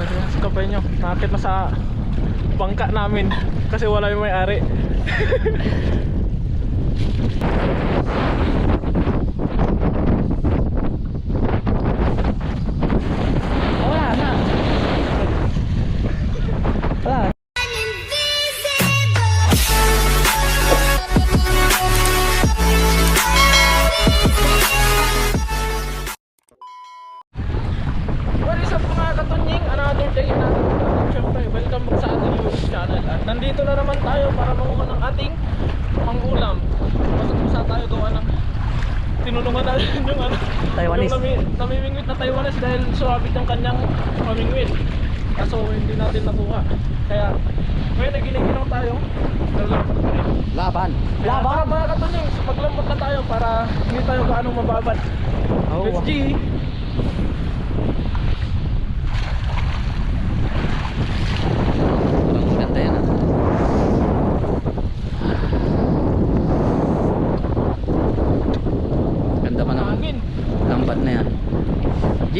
Oh, kapay nyo. Nakakit na sa bangka namin kasi wala yung may-ari. natin nakuha. Kaya ngayon naginigilaw tayo. Laban. Kaya Para mga katunying, maglambot na tayo para hindi tayo gaano mababad. Oh, Let's G. Ganda ah. Ganda pa naman. Lambat na yan. G!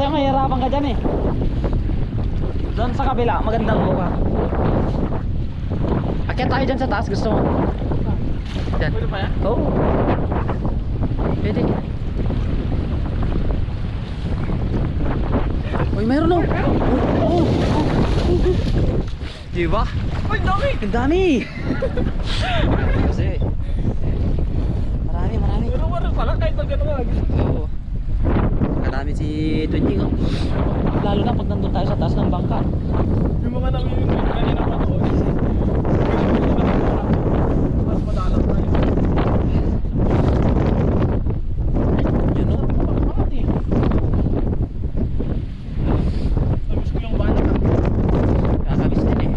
Sabi ko sa'yo, mahirapan ka dyan eh. Doon sa kabila, magandang buka. Akyat tayo dyan sa taas, gusto mo? Dyan. Pwede pa yan? Oo. Oh. Pwede. Uy, meron oh. Oo. Oh, Di ba? Uy, dami! Ang dami. Kasi marami, marami. Pero wala pala kahit na gano'n nga. Oo. Marami si Tunjing oh. Lalo na pag nandun tayo sa taas ng bangka. Yung mga namimingwit kanina pa doon. Mas madalang tayo. Yun oh. Bakit eh? Namiss ko yung bala ka. Kakabis din eh.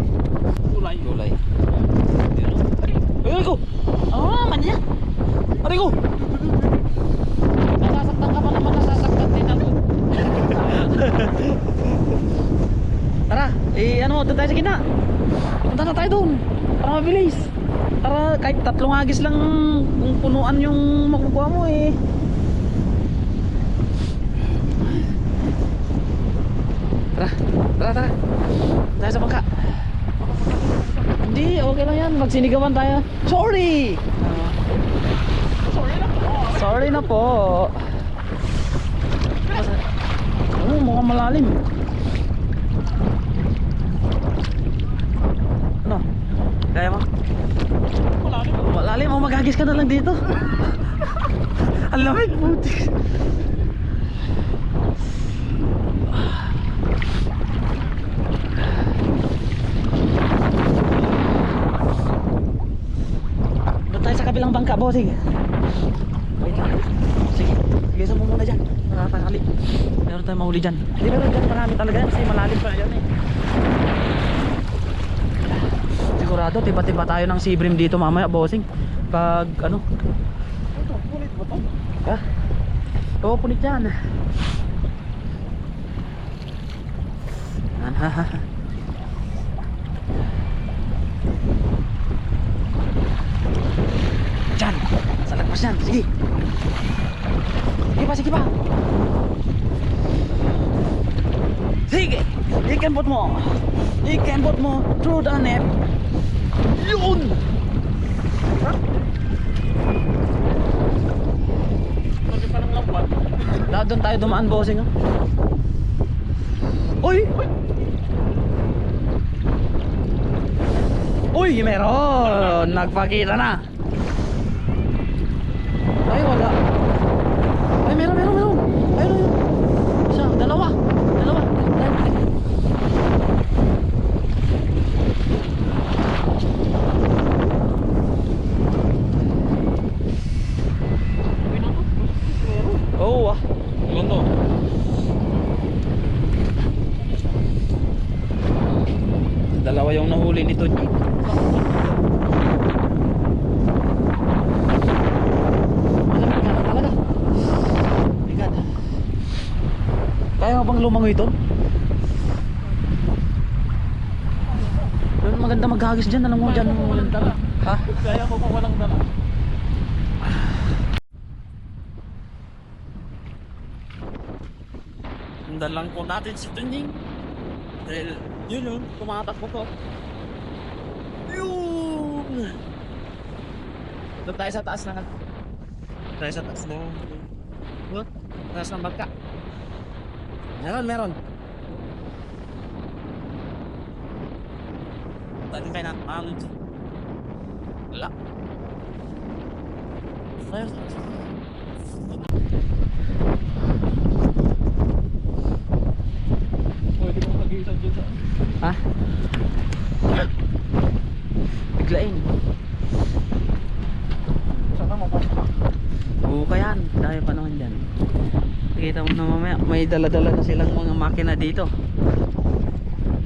Kulay. Gulay. Yun oh. Ay, ko! Ah, manya! Aray ko! Nasasaktan ka pa naman, nasasaktan din ako. Tara, eh ano, doon tayo sa gina. Punta na tayo doon. Para mabilis. Para kahit tatlong agis lang kung punuan yung makukuha mo eh. Tara, tara, tara. Tayo sa bangka. Hindi, okay lang yan. Magsinigawan tayo. Sorry! Sorry na po. Sorry na po. Oo, mukhang malalim. Ano? Kaya mo? Wala rin. Malalim, oh, maghagis ka na lang dito. Ang lamig, putik. Doon tayo sa kabilang bangka, bossing. Wait lang. Sige, sige mo muna dyan. Nakakakali. Meron tayong mahuli dyan. Hindi, meron dyan marami talaga yan kasi malalim pa yan eh. Sigurado, tiba-tiba tayo ng sea bream dito mamaya, bossing. Pag ano, Ito, kulit ba to? ha? Oo, punit yan. Yan, ha, ha, ha. Diyan, sa lagpas yan, sige. Sige pa, sige pa. Sige, ikembot mo. Ikembot mo through the net. Yun! Lagi pa ng lambat. Doon tayo dumaan, bossing. ah. Uy! Uy, meron! Nagpakita na! bang lumangoy doon? Maganda maghagis dyan, alam mo dyan. Kaya ko walang dala. Ha? Kaya ko kung walang dala. Sundan lang po natin si Tuning. Dahil, yun yun, tumatakbo po. Yun! Doon tayo sa taas na. Tayo sa taas na. What? Taas ng bangka. Meron, meron. Tadi kayo na, ano dyan? Wala. Ayun. Pwede mong mag-iisang dyan sa... Ha? Biglain. Saan ka mapasok? Oo yan. Dahil pa naman dyan. Nakita mo na mamaya, may dala-dala na silang mga makina dito.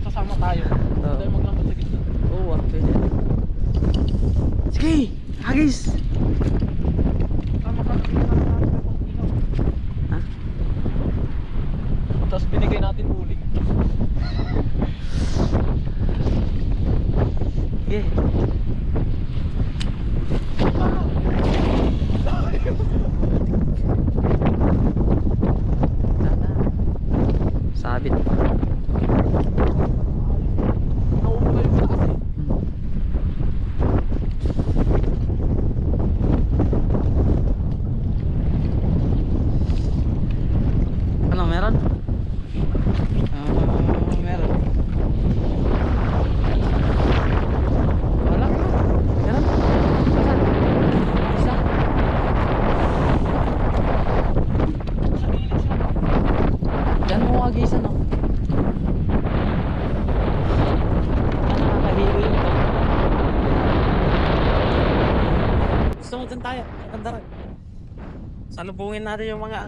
Sasama tayo. Oo. Tayo maglambat sa gitna. Oo ah, pwede. Sige! Hagis! Não, não, não. Salubungin natin yung mga...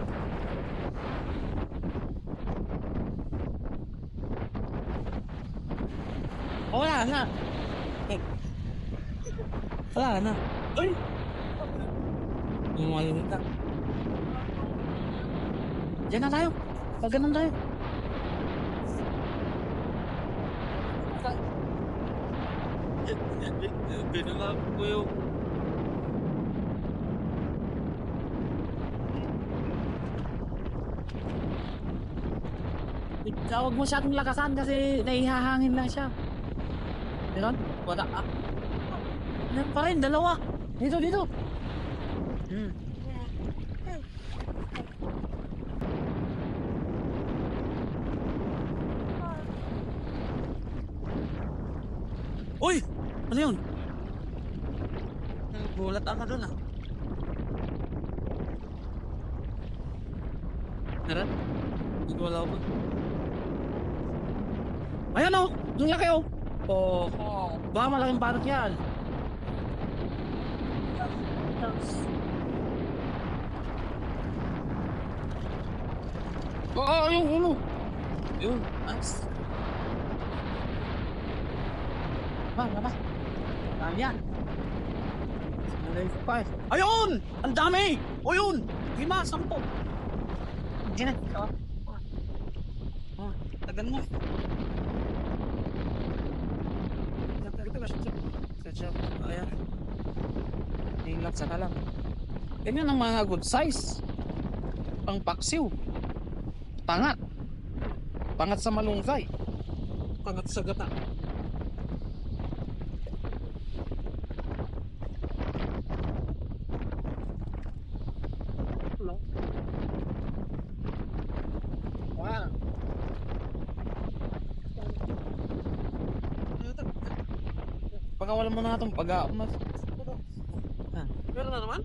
Oh, wala na. Wala na. Ay! Umalim ka. Diyan na tayo. Pag ganun tayo. Binulap ko yung... Huwag mo siyang lakasan kasi naihahangin lang siya. Meron? Wala ah. Meron pa rin, dalawa. Dito, dito. Hmm. Uy! Ano yun? Gulat ako dun ah. Meron? Hindi ko? Ayan oh! Doon laki oh! Oh, oh. Baka malaking parot yan. Oo, oh, yung ulo. Yun, nice. Ba, ba, ba. Dami yan. Ayun! Ang dami! O yun! Lima, sampo. Diyan na. Oh, oh, tagal mo. Ketchup. Ayan. Ingat sa kalang. Ganyan ang mga good size. Pang paksiw. Pangat. Pangat sa malunggay. Pangat sa gata. Pagkawalan mo na itong pag mas. Ah. Meron na naman?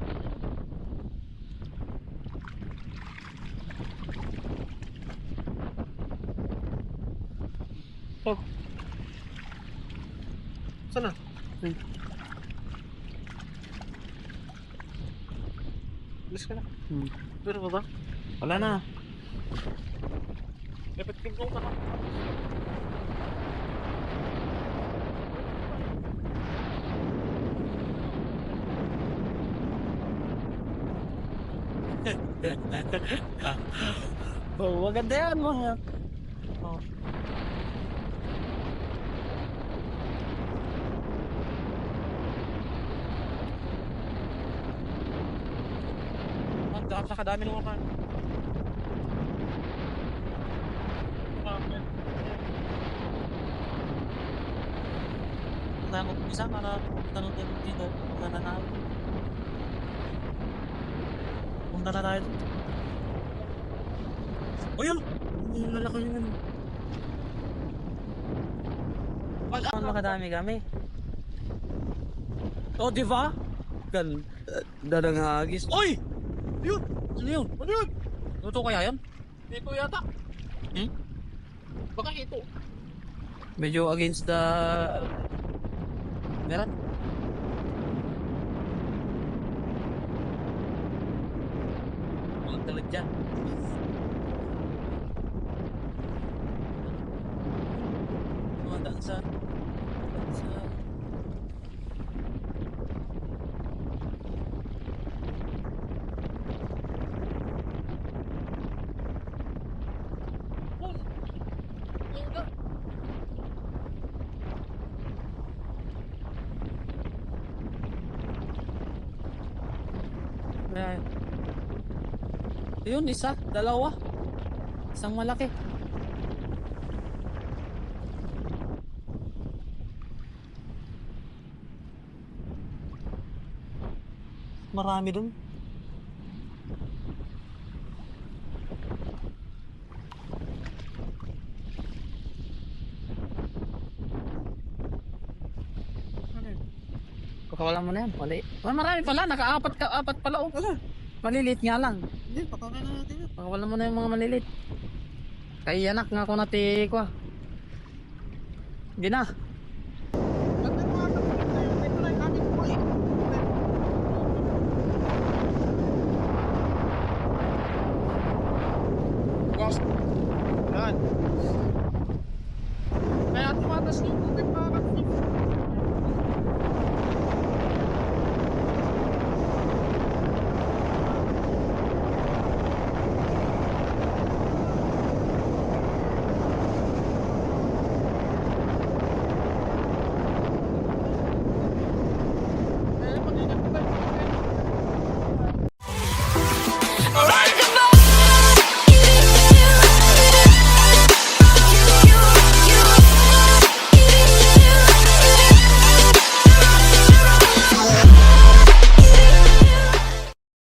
Oh. Sana? Hmm. Alis ka na. Hmm. Meron pa ba? Wala na. Dapat tingkong ka oh, maganda yan mga. Oh. Ang dami, sakadami ng mga Nakakapisa, mga tanong dito, nananawin. Punta na tayo. O yun! Yung lalaki yun. Ano kadami kami. O, di ba? Gan, dadangagis. Oy! Yun! Ano yun? Ano yun? Luto kaya yun? Dito yata. Hmm? Baka ito. Medyo against the... Meron? Huwag talag dyan. Tumadaan sa... sa... Boom! Yung ka. Ayan. Yun, isa, dalawa. Isang malaki. Marami dun. Pakawalan mo na yan. Oh, marami pala, naka-apat ka, apat pala oh. Maliliit nga lang. Hindi, pakawalan na natin yun. Pakawalan mo na yung mga maliliit. Kay anak nga ako nati ko. ah.